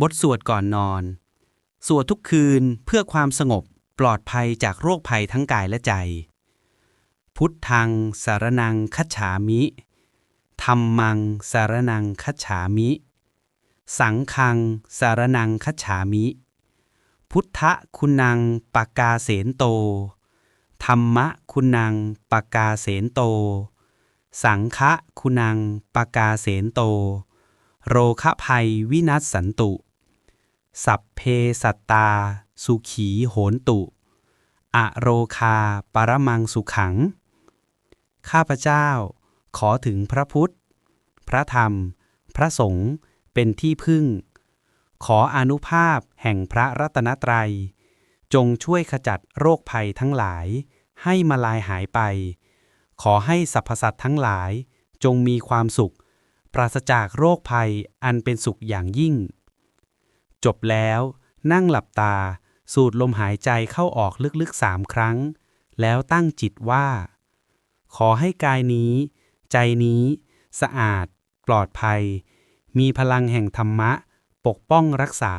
บทสวดก่อนนอน สวดทุกคืนเพื่อความสงบปลอดภัยจากโรคภัยทั้งกายและใจ พุทธัง สารนังคัจฉามิธรรมัง สารนังคัจฉามิ สังฆัง สารนังคัจฉามิ พุทธคุณังปากาเสนโต ธรรมะคุณังปากาเสนโต สังฆะคุณังปากาเสนโต โรคภัยวินัสสันตุ สัพเพสัตตา สุขีโหนตุ อโรคาปรมังสุขัง ข้าพเจ้า ขอถึงพระพุทธ พระธรรม พระสงฆ์เป็นที่พึ่ง ขออนุภาพแห่งพระรัตนตรัย จงช่วยขจัดโรคภัยทั้งหลาย ให้มาลายหายไป ขอให้สรรพสัตว์ทั้งหลาย จงมีความสุข ปราศจากโรคภัยอันเป็นสุขอย่างยิ่ง จบแล้ว นั่งหลับตา สูดลมหายใจเข้าออกลึกๆสามครั้ง แล้วตั้งจิตว่า ขอให้กายนี้ ใจนี้ สะอาด ปลอดภัย มีพลังแห่งธรรมะ ปกป้องรักษา